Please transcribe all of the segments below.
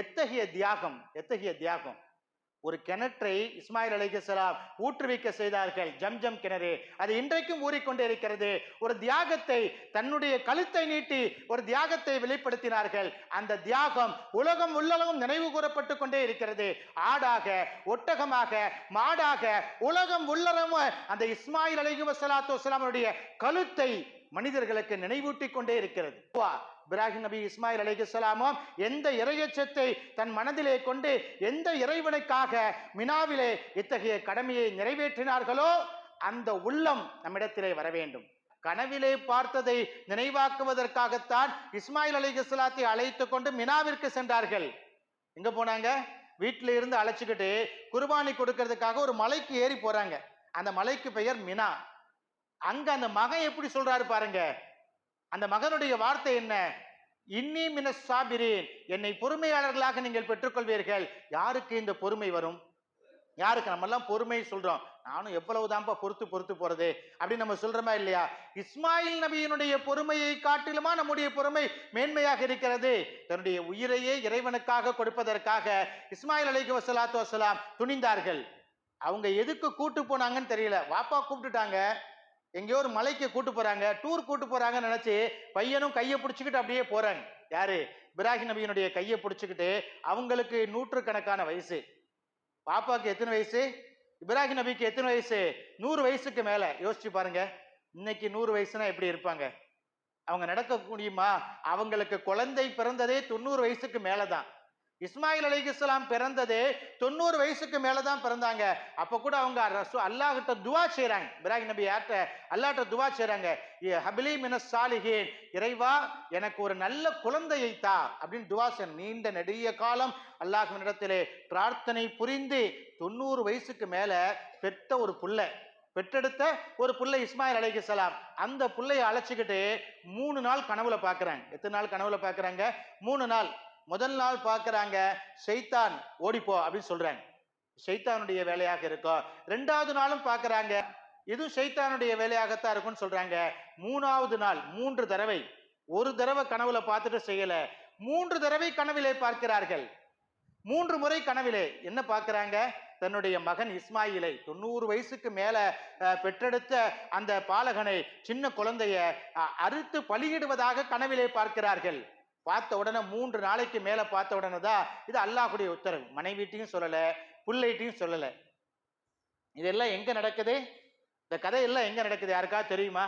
எத்தகைய தியாகம் எத்தகைய தியாகம்? ஒரு கிணற்றை இஸ்மாயில் அலைஹிஸ்ஸலாம் ஊற்றுவிக்க செய்தார்கள் ஜம்ஜம் கிணறு. அது இன்றைக்கும் ஊறிக்கொண்டே இருக்கிறது. ஒரு தியாகத்தை தன்னுடைய கழுத்தை நீட்டி ஒரு தியாகத்தை வெளிப்படுத்தினார்கள். அந்த தியாகம் உலகம் உள்ளளவும் நினைவு கூறப்பட்டு கொண்டே இருக்கிறது. ஆடாக ஒட்டகமாக மாடாக உலகம் உள்ளளவும் அந்த இஸ்மாயில் அலிகுவசலாத்து வஸலாத்து கழுத்தை மனிதர்களுக்கு நினைவூட்டி கொண்டே இருக்கிறது. இப்ராஹிம் நபி இஸ்மாயில் அலைஹிஸ்ஸலாமும் எந்த இறையச்சத்தை தன் மனதிலே கொண்டு எந்த இறைவனுக்காக மினாவிலே இத்தகைய கடமையை நிறைவேற்றினார்களோ அந்த உள்ளம் நம்மிடத்திலே வர வேண்டும். கனவிலே பார்த்ததை நினைவாக்குவதற்காகத்தான் இஸ்மாயில் அலைஹிஸ்ஸலாத்தை அழைத்து கொண்டு மினாவிற்கு சென்றார்கள். எங்க போனாங்க? வீட்டில இருந்து அழைச்சிக்கிட்டு குர்பானி கொடுக்கறதுக்காக ஒரு மலைக்கு ஏறி போறாங்க. அந்த மலைக்கு பெயர் மினா. அங்க அந்த மகன் எப்படி சொல்றாரு பாருங்க? அந்த மகனுடைய வார்த்தை என்ன? இன்னி மின சாபிரேன். என்னை பொறுமையாளர்களாக நீங்கள் பெற்றுக்கொள்வீர்கள். யாருக்கு இந்த பொறுமை வரும்? யாருக்கு? நம்ம எல்லாம் பொறுமை சொல்றோம். நானும் எவ்வளவுதான்ப்பா பொறுத்து பொறுத்து போறது? அப்படின்னு நம்ம சொல்றோமா இல்லையா? இஸ்மாயில் நபியினுடைய பொறுமையை காட்டிலுமா நம்முடைய பொறுமை மேன்மையாக இருக்கிறது? தன்னுடைய உயிரையே இறைவனுக்காக கொடுப்பதற்காக இஸ்மாயில் அலைஹி வசலாத்து வசலாம் துணிந்தார்கள். அவங்க எதுக்கு கூட்டு போனாங்கன்னு தெரியல. வாப்பா கூப்பிட்டுட்டாங்க. எங்கேயோ ஒரு மலைக்கு கூட்டு போறாங்க டூர் கூட்டு போறாங்கன்னு நினைச்சு பையனும் கையை பிடிச்சிக்கிட்டு அப்படியே போறாங்க. யாரு? இப்ராஹிம் நபியினுடைய கையை பிடிச்சிக்கிட்டு அவங்களுக்கு நூற்றுக்கணக்கான வயசு. பாப்பாக்கு எத்தனை வயசு? இப்ராஹிம் நபிக்கு எத்தனை வயசு? நூறு வயசுக்கு மேல. யோசிச்சு பாருங்க. இன்னைக்கு நூறு வயசுனா எப்படி இருப்பாங்க? அவங்க நடக்க முடியுமா அவங்களுக்கு குழந்தை பிறந்ததே தொண்ணூறு வயசுக்கு மேலதான். இஸ்மாயில் அலைஹிஸ்ஸலாம் பிறந்ததே தொண்ணூறு வயசுக்கு மேலே தான் பிறந்தாங்க. அப்போ கூட அவங்க ரசூ அல்லாஹிட்ட துவா செய்கிறாங்க இப்ராஹிம் நபி யார்கிட்ட? அல்லாட்ட துவா செய்கிறாங்க "ஏ ஹபிலி மினஸ் சாலிஹின். இறைவா எனக்கு ஒரு நல்ல குழந்தையை தா அப்படின்னு துவா செய்ய நீண்ட நெடிய காலம் அல்லாஹ்வினிடத்திலே பிரார்த்தனை புரிந்து தொண்ணூறு வயசுக்கு மேலே பெற்ற ஒரு புள்ளை பெற்றெடுத்த ஒரு புள்ளை இஸ்மாயில் அலைஹிஸ்ஸலாம் அந்த பிள்ளையை அழைச்சிக்கிட்டு மூணு நாள் கனவுல பார்க்குறாங்க எத்தனை நாள் கனவுல பார்க்குறாங்க மூணு நாள். முதல் நாள் பார்க்குறாங்க ஷைத்தான் ஓடிப்போ அப்படின்னு சொல்கிறாங்க ஷைத்தானுடைய வேலையாக இருக்கும் ரெண்டாவது நாளும் பார்க்குறாங்க இது ஷைத்தானுடைய வேலையாகத்தான் இருக்கும்னு சொல்கிறாங்க மூணாவது நாள் மூன்று தடவை. ஒரு தடவை கனவுல பார்த்துட்டு செய்யல. மூன்று தடவை கனவிலே பார்க்கிறார்கள். மூன்று முறை கனவிலே என்ன பார்க்குறாங்க? தன்னுடைய மகன் இஸ்மாயிலை தொண்ணூறு வயசுக்கு மேலே பெற்றெடுத்த அந்த பாலகனை சின்ன குழந்தைய அறுத்து பலியிடுவதாக கனவிலே பார்க்கிறார்கள். பார்த்த உடனே மூன்று நாளைக்கு மேலே பார்த்த உடனே தான் இது அல்லாஹுடைய உத்தரவு. மனைவிட்டையும் சொல்லலை பிள்ளைகிட்டையும் சொல்லலை. இதெல்லாம் எங்கே நடக்குது? இந்த கதையெல்லாம் எங்கே நடக்குது? யாருக்காவது தெரியுமா?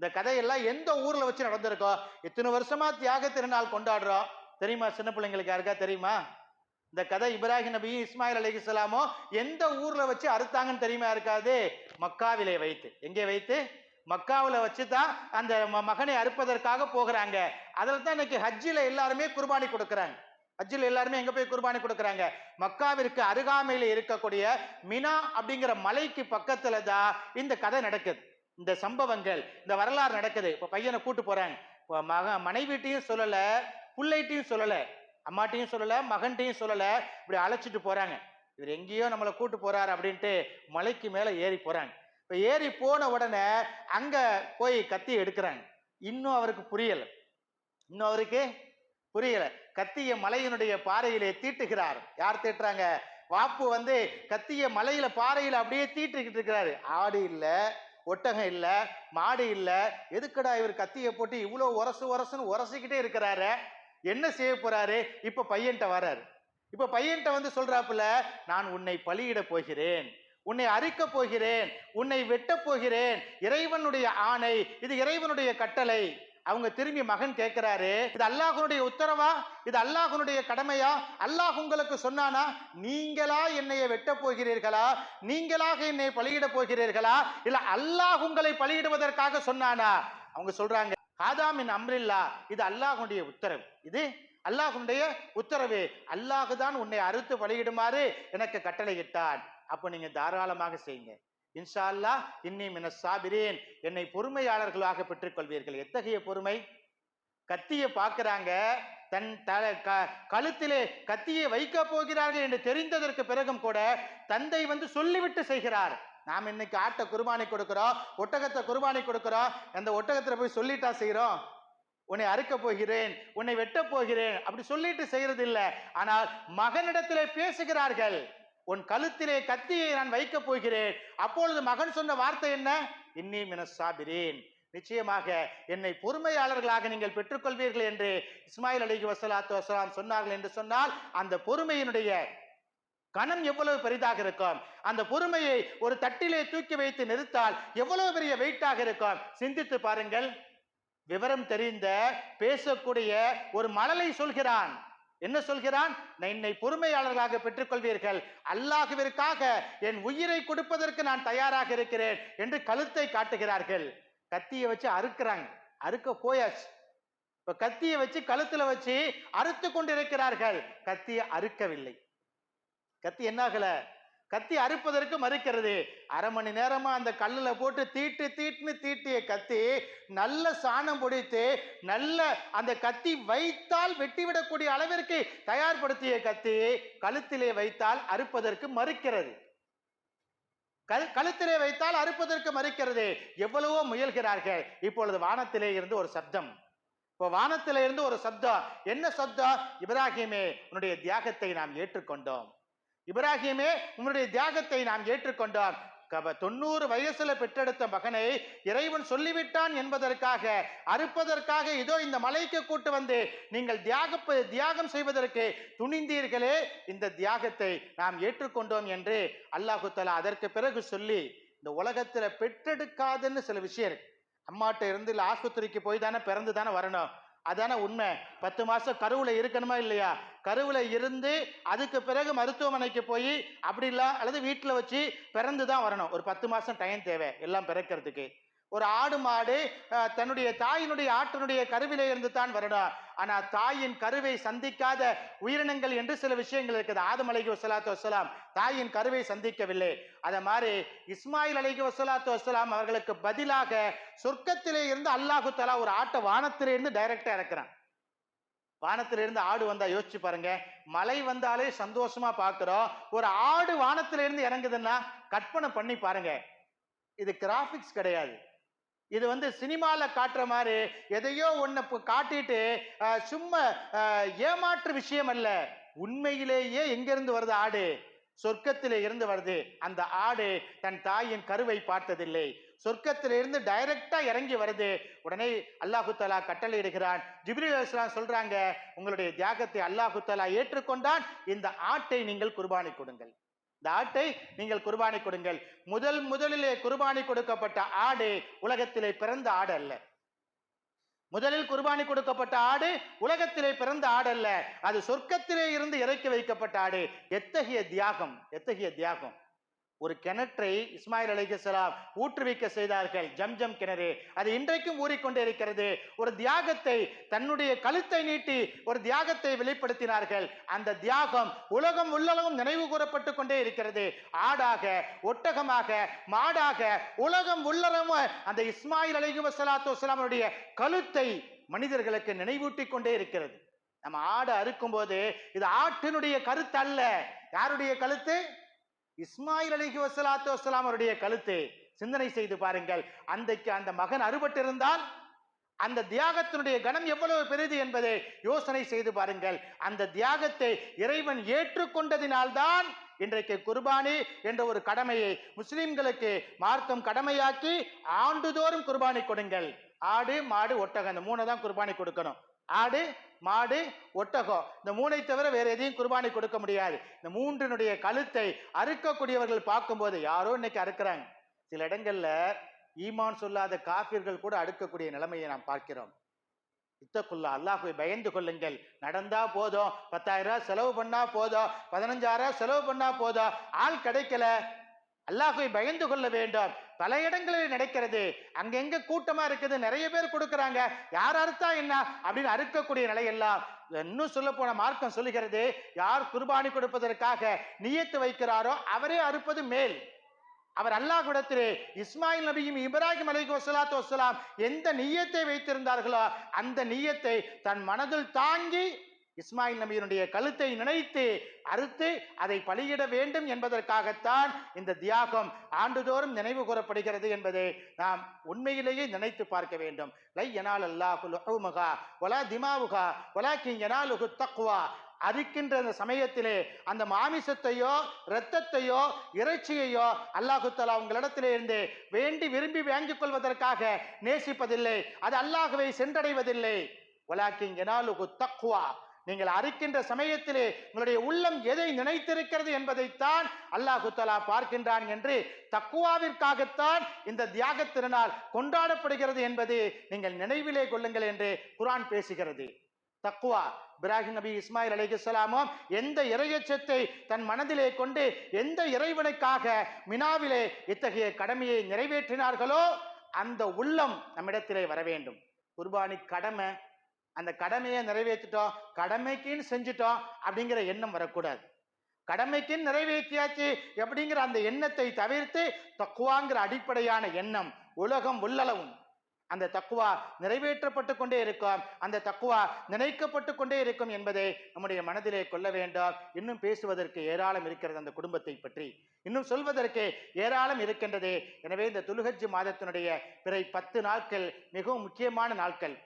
இந்த கதையெல்லாம் எந்த ஊரில் வச்சு நடந்திருக்கோம் இத்தனை வருஷமாக தியாக திருநாள் கொண்டாடுறோம்? தெரியுமா? சின்ன பிள்ளைங்களுக்கு யாருக்கா தெரியுமா? இந்த கதை இப்ராஹிம் நபியும் இஸ்மாயில் அலைஹிஸ்ஸலாமோ எந்த ஊரில் வச்சு அறுத்தாங்கன்னு தெரியுமா? இருக்காது மக்காவிலே வைத்து. எங்கே வைத்து? மக்காவில் வச்சு தான் அந்த ம- மகனை அறுப்பதற்காக போகிறாங்க. அதில் தான் இன்னைக்கு ஹஜ்ஜில் எல்லாருமே குர்பானி கொடுக்குறாங்க. ஹஜ்ஜில் எல்லாருமே எங்கே போய் குர்பானி கொடுக்குறாங்க? மக்காவிற்கு அருகாமையில் இருக்கக்கூடிய மினா அப்படிங்கிற மலைக்கு பக்கத்தில் தான் இந்த கதை நடக்குது. இந்த சம்பவங்கள் இந்த வரலாறு நடக்குது. இப்போ பையனை கூட்டு போகிறாங்க இப்போ மக மனைவிட்டையும் சொல்லலை பிள்ளைகிட்டையும் சொல்லலை அம்மாட்டையும் சொல்லலை மகன்கிட்டையும் சொல்லலை. இப்படி அழைச்சிட்டு போகிறாங்க இவர் எங்கேயோ நம்மளை கூட்டு போகிறார் அப்படின்ட்டு மலைக்கு மேலே ஏறி போகிறாங்க இப்ப ஏறி போன உடனே அங்க போய் கத்தி எடுக்கிறாங்க. இன்னும் அவருக்கு புரியல. இன்னும் அவருக்கு புரியல. கத்திய மலையினுடைய பாறையிலே தீட்டுகிறார். யார் தீட்டுறாங்க? வாப்பு வந்து கத்திய மலையில பாறையில அப்படியே தீட்டுக்கிட்டு இருக்கிறாரு. ஆடு இல்ல ஒட்டகம் இல்ல மாடு இல்ல. எதுக்குடா இவர் கத்தியை போட்டு இவ்வளவு உரசு உரசுன்னு உரசிக்கிட்டே இருக்கிறாரு? என்ன செய்ய போறாரு? இப்ப பையன்கிட்ட வராரு இப்ப பையன்கிட்ட வந்து சொல்றாப்புல நான் உன்னை பலியிட போகிறேன். உன்னை அரிக்க போகிறேன் உன்னை வெட்ட போகிறேன். இறைவனுடைய ஆணை இது இறைவனுடைய கட்டளை. அவங்க திரும்பி மகன் கேட்கிறாரு இது அல்லாஹனுடைய உத்தரவா? இது அல்லாஹனுடைய கடமையா? அல்லாஹ் உங்களுக்கு சொன்னானா? நீங்களா என்னைய வெட்ட போகிறீர்களா? நீங்களாக என்னை பலியிட போகிறீர்களா? இல்ல அல்லாஹ் உங்களை பலியிடுவதற்காக சொன்னானா? அவங்க சொல்றாங்க காதாமின் அம்ரில்லா. இது அல்லாஹனுடைய உத்தரவு. இது அல்லாஹுடைய உத்தரவு. அல்லாஹ் தான் உன்னை அறுத்து பலியிடுமாறு எனக்கு கட்டளையிட்டான். அப்போ நீங்க தாராளமாக செய்யுங்க. இன்ஷா அல்லாஹ் இன்னி மின சாபிரேன். என்னை பொறுமையாளர்களாக பெற்றுக்கொள்வீர்கள். எத்தகைய பொறுமை? கத்தியை பார்க்குறாங்க. தன் தல க கழுத்திலே கத்தியை வைக்க போகிறார்கள் என்று தெரிந்ததற்கு பிறகும் கூட தந்தை வந்து சொல்லிவிட்டு செய்கிறார். நாம் இன்னைக்கு ஆட்டை குருபானை கொடுக்கிறோம் ஒட்டகத்தை குருபானை கொடுக்கிறோம். அந்த ஒட்டகத்தில் போய் சொல்லிட்டா செய்கிறோம் உன்னை அறுக்க போகிறேன் உன்னை வெட்ட போகிறேன் அப்படி சொல்லிட்டு செய்யறது இல்லை ஆனால் மகனிடத்திலே பேசுகிறார்கள் உன் கழுத்திலே கத்தியை நான் வைக்கப் போகிறேன். அப்பொழுது மகன் சொன்ன வார்த்தை என்ன? இன்னி மினசாபிரேன் நிச்சயமாக என்னை பொறுமையாளர்களாக நீங்கள் பெற்றுக்கொள்வீர்கள் என்று இஸ்மாயில் அலிகி வசலாத்து வசலாம் சொன்னார்கள் என்று சொன்னால் அந்த பொறுமையினுடைய கணம் எவ்வளவு பெரிதாக இருக்கும்? அந்த பொறுமையை ஒரு தட்டிலே தூக்கி வைத்து நிறுத்தால் எவ்வளவு பெரிய வெயிட்டாக இருக்கும்? சிந்தித்து பாருங்கள். விவரம் தெரிந்த பேசக்கூடிய ஒரு மழலை சொல்கிறான். என்ன சொல்கிறான்? நான் என்னை பொறுமையாளர்களாக பெற்றுக்கொள்வீர்கள். அல்லாஹுவிற்காக என் உயிரை கொடுப்பதற்கு நான் தயாராக இருக்கிறேன் என்று கழுத்தை காட்டுகிறார்கள். கத்தியை வச்சு அறுக்கிறாங்க. அறுக்க போயாச்சு. இப்ப கத்தியை வச்சு கழுத்துல வச்சு அறுத்து கொண்டிருக்கிறார்கள். கத்தியை அறுக்கவில்லை. கத்தி என்னாகல? கத்தி அறுப்பதற்கு மறுக்கிறது. அரை மணி நேரமாக அந்த கல்லில் போட்டு தீட்டு தீட்டுன்னு தீட்டிய கத்தி நல்ல சாணம் பொடித்து நல்ல அந்த கத்தி வைத்தால் வெட்டிவிடக்கூடிய அளவிற்கு தயார்படுத்திய கத்தி கழுத்திலே வைத்தால் அறுப்பதற்கு மறுக்கிறது. கழுத்திலே வைத்தால் அறுப்பதற்கு மறுக்கிறது. எவ்வளவோ முயல்கிறார்கள். இப்பொழுது வானத்திலே இருந்து ஒரு சப்தம். இப்போ வானத்திலே இருந்து ஒரு சப்தம். என்ன சப்தம்? இப்ராஹிமே உன்னுடைய தியாகத்தை நாம் ஏற்றுக்கொண்டோம். இப்ராஹிமே உன்னுடைய தியாகத்தை நாம் ஏற்றுக்கொண்டோம் கப தொண்ணூறு வயசுல பெற்றெடுத்த மகனை இறைவன் சொல்லிவிட்டான் என்பதற்காக அறுப்பதற்காக இதோ இந்த மலைக்கு கூட்டு வந்து நீங்கள் தியாக தியாகம் செய்வதற்கு துணிந்தீர்களே இந்த தியாகத்தை நாம் ஏற்றுக்கொண்டோம் என்று அல்லாஹு தலா அதற்கு பிறகு சொல்லி இந்த உலகத்துல பெற்றெடுக்காதுன்னு சில விஷயம் இருக்கு. அம்மாட்ட இருந்து ஆஸ்பத்திரிக்கு போய் தானே பிறந்து தானே வரணும். அதானே உண்மை. பத்து மாதம் கருவில் இருக்கணுமா இல்லையா? கருவில் இருந்து அதுக்கு பிறகு மருத்துவமனைக்கு போய் அப்படி இல்லை அல்லது வீட்டில் வச்சு பிறந்து தான் வரணும். ஒரு பத்து மாதம் டைம் தேவை எல்லாம் பிறக்கிறதுக்கு. ஒரு ஆடு மாடு தன்னுடைய தாயினுடைய ஆட்டினுடைய கருவிலே இருந்து தான் வருடா. ஆனால் தாயின் கருவை சந்திக்காத உயிரினங்கள் என்று சில விஷயங்கள் இருக்குது. ஆதம் அலைகி வசலாத்து வசலாம் தாயின் கருவை சந்திக்கவில்லை. அதை மாதிரி இஸ்மாயில் அலைகி வசலாத்து வசலாம் அவர்களுக்கு பதிலாக சொர்க்கத்திலே இருந்து அல்லாஹு தலா ஒரு ஆட்டை வானத்திலே இருந்து டைரக்டா இறக்குறான். வானத்திலிருந்து ஆடு வந்தா யோசிச்சு பாருங்க. மழை வந்தாலே சந்தோஷமா பார்க்குறோம். ஒரு ஆடு வானத்திலிருந்து இறங்குதுன்னா கற்பனை பண்ணி பாருங்க. இது கிராஃபிக்ஸ் கிடையாது. இது வந்து சினிமாவில் காட்டுற மாதிரி எதையோ ஒன்று காட்டிட்டு சும்மா ஏமாற்று விஷயம் அல்ல. உண்மையிலேயே எங்கிருந்து வருது ஆடு? சொர்க்கத்திலே இருந்து வருது. அந்த ஆடு தன் தாயின் கருவை பார்த்ததில்லை. சொர்க்கத்திலிருந்து டைரக்டா இறங்கி வருது. உடனே அல்லாஹு தலா கட்டளையிடுகிறான். ஜிப்ரீல் அலிஸ்லாம் சொல்றாங்க உங்களுடைய தியாகத்தை அல்லாஹு தலா ஏற்றுக்கொண்டான். இந்த ஆட்டை நீங்கள் குர்பானி கொடுங்கள். இந்த ஆட்டை நீங்கள் குர்பானி கொடுங்கள். முதல் முதலிலே குர்பானி கொடுக்கப்பட்ட ஆடு உலகத்திலே பிறந்த ஆடு அல்ல. முதலில் குர்பானி கொடுக்கப்பட்ட ஆடு உலகத்திலே பிறந்த ஆடு அல்ல. அது சொர்க்கத்திலே இருந்து இறக்கி வைக்கப்பட்ட ஆடு. எத்தகைய தியாகம்? எத்தகைய தியாகம்? ஒரு கிணற்றை இஸ்மாயில் அலைஹிஸ்ஸலாம் ஊற்றுவிக்க செய்தார்கள். ஜம்ஜம் கிணறு. அது இன்றைக்கும் ஊறிக்கொண்டே இருக்கிறது. ஒரு தியாகத்தை தன்னுடைய கழுத்தை நீட்டி ஒரு தியாகத்தை வெளிப்படுத்தினார்கள். அந்த தியாகம் உலகம் உள்ளலகம் நினைவு கூறப்பட்டு கொண்டே இருக்கிறது. ஆடாக ஒட்டகமாக மாடாக உலகம் உள்ளளவும் அந்த இஸ்மாயில் அலைஹி வஸலாத்து கழுத்தை மனிதர்களுக்கு நினைவூட்டி கொண்டே இருக்கிறது. நம்ம ஆடை அறுக்கும் போது இது ஆட்டினுடைய கருத்து அல்ல. யாருடைய கழுத்து? இஸ்மாயில் அலிஹி வசலாத்து வசலாம் அவருடைய கழுத்து சிந்தனை செய்து பாருங்கள். அன்றைக்கு அந்த மகன் அறுபட்டிருந்தால் அந்த தியாகத்தினுடைய கணம் எவ்வளவு பெரிது என்பதை யோசனை செய்து பாருங்கள். அந்த தியாகத்தை இறைவன் ஏற்றுக்கொண்டதினால்தான் இன்றைக்கு குர்பானி என்ற ஒரு கடமையை முஸ்லிம்களுக்கு மார்க்கம் கடமையாக்கி ஆண்டுதோறும் குர்பானி கொடுங்கள். ஆடு மாடு ஒட்டகம் இந்த மூணை தான் குர்பானி கொடுக்கணும். ஆடு மாடு ஒட்டகம். இந்த மூனை தவிர வேற எதையும் குர்பானி கொடுக்க முடியாது. இந்த மூன்றினுடைய கழுத்தை அறுக்கக்கூடியவர்கள் பார்க்கும்போது யாரோ இன்னைக்கு அறுக்கிறாங்க. சில இடங்கள்ல ஈமான் சொல்லாத காபிர்கள் கூட அடுக்கக்கூடிய நிலைமையை நாம் பார்க்கிறோம். இத்தக்குள்ளா அல்லாஹுவை பயந்து கொள்ளுங்கள். நடந்தா போதும். பத்தாயிரம் ரூபாய் செலவு பண்ணா போதும். பதினஞ்சாயிரம் ரூபாய் செலவு பண்ணா போதும். ஆள் கிடைக்கல. அல்லாஹுவை பயந்து கொள்ள வேண்டும். பல இடங்களில் நடக்கிறது. அங்கெங்க கூட்டமா இருக்குது நிறைய பேர் கொடுக்கறாங்க. யார் அறுத்தா என்ன? அப்படின்னு அறுக்கக்கூடிய நிலையெல்லாம் இன்னும் சொல்ல போன மார்க்கம் சொல்லுகிறது யார் குர்பானி கொடுப்பதற்காக நியத்து வைக்கிறாரோ அவரே அறுப்பது மேல். அவர் அல்லாஹ்விடத்திலே இஸ்மாயில் நபியும் இப்ராஹிம் அலைஹி வஸலாத்து வசலாம் எந்த நீயத்தை வைத்திருந்தார்களோ அந்த நீயத்தை தன் மனதில் தாங்கி இஸ்மாயில் நபியினுடைய கழுத்தை நினைத்து அறுத்து அதை பலியிட வேண்டும் என்பதற்காகத்தான் இந்த தியாகம் ஆண்டுதோறும் நினைவு கூறப்படுகிறது என்பதை நாம் உண்மையிலேயே நினைத்து பார்க்க வேண்டும். லை எனால் அல்லாஹுமகா ஒலா வலா திமாவுகா வலாக்கின் யனாலுகு தக்குவா அரிக்கின்ற அந்த சமயத்திலே அந்த மாமிசத்தையோ இரத்தத்தையோ இறைச்சியையோ அல்லாஹுத்தலா உங்களிடத்திலே இருந்து வேண்டி விரும்பி வாங்கிக் கொள்வதற்காக நேசிப்பதில்லை. அது அல்லாஹுவை சென்றடைவதில்லை. வலாக்கின் யனாலுகு தக்வா. நீங்கள் அரிக்கின்ற சமயத்திலே உங்களுடைய உள்ளம் எதை நினைத்திருக்கிறது என்பதைத்தான் அல்லாஹு தலா பார்க்கின்றான் என்று தக்குவாவிற்காகத்தான் இந்த தியாக திருநாள் கொண்டாடப்படுகிறது என்பது நீங்கள் நினைவிலே கொள்ளுங்கள் என்று குரான் பேசுகிறது. தக்குவா இப்ராஹிம் நபி இஸ்மாயில் அலைஹிஸ்ஸலாமும் எந்த இறையச்சத்தை தன் மனதிலே கொண்டு எந்த இறைவனுக்காக மினாவிலே இத்தகைய கடமையை நிறைவேற்றினார்களோ அந்த உள்ளம் நம்மிடத்திலே வர வேண்டும். குர்பானி கடமை அந்த கடமையை நிறைவேற்றிட்டோம் கடமைக்குன்னு செஞ்சுட்டோம் அப்படிங்கிற எண்ணம் வரக்கூடாது. கடமைக்குன்னு நிறைவேற்றியாச்சு எப்படிங்கிற அந்த எண்ணத்தை தவிர்த்து தக்குவாங்கிற அடிப்படையான எண்ணம் உலகம் உள்ளளவும். அந்த தக்குவா நிறைவேற்றப்பட்டு கொண்டே இருக்கும். அந்த தக்குவா நினைக்கப்பட்டு கொண்டே இருக்கும் என்பதை நம்முடைய மனதிலே கொள்ள வேண்டும். இன்னும் பேசுவதற்கு ஏராளம் இருக்கிறது அந்த குடும்பத்தை பற்றி. இன்னும் சொல்வதற்கு ஏராளம் இருக்கின்றது. எனவே இந்த துலுகஜ் மாதத்தினுடைய பிற பத்து நாட்கள் மிகவும் முக்கியமான நாட்கள்.